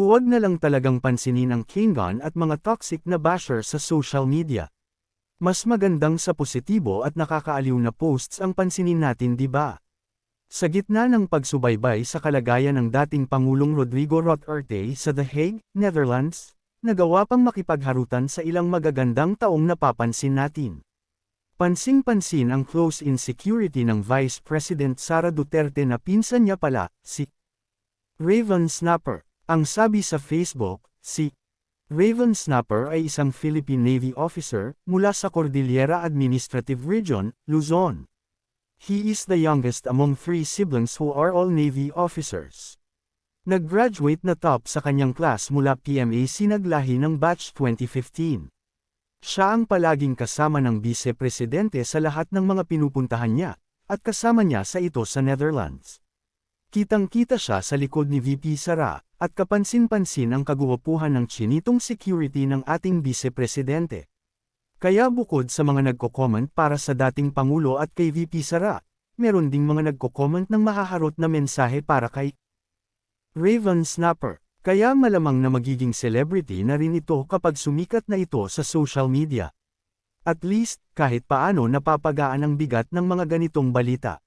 Huwag na lang talagang pansinin ang Kangon at mga toxic na basher sa social media. Mas magandang sa positibo at nakakaaliw na posts ang pansinin natin di ba? Sa gitna ng pagsubaybay sa kalagayan ng dating Pangulong Rodrigo Duterte sa The Hague, Netherlands, nagawa pang makipagharutan sa ilang magagandang taong napapansin natin. Pansing-pansin ang close insecurity ng Vice President Sara Duterte na pinsan niya pala, si Raven Snapper. Ang sabi sa Facebook, si Raven Snapper ay isang Philippine Navy officer mula sa Cordillera Administrative Region, Luzon. He is the youngest among three siblings who are all Navy officers. Nag-graduate na top sa kanyang class mula PMAC naglahi ng batch 2015. Siya ang palaging kasama ng vice-presidente sa lahat ng mga pinupuntahan niya, at kasama niya sa ito sa Netherlands. Kitang-kita siya sa likod ni VP Sara, at kapansin-pansin ang kaguwapuhan ng chinitong security ng ating vice-presidente. Kaya bukod sa mga nagko-comment para sa dating Pangulo at kay VP Sara, meron ding mga nagko-comment ng mahaharot na mensahe para kay Raven Snapper. Kaya malamang na magiging celebrity na rin ito kapag sumikat na ito sa social media. At least, kahit paano napapagaan ang bigat ng mga ganitong balita.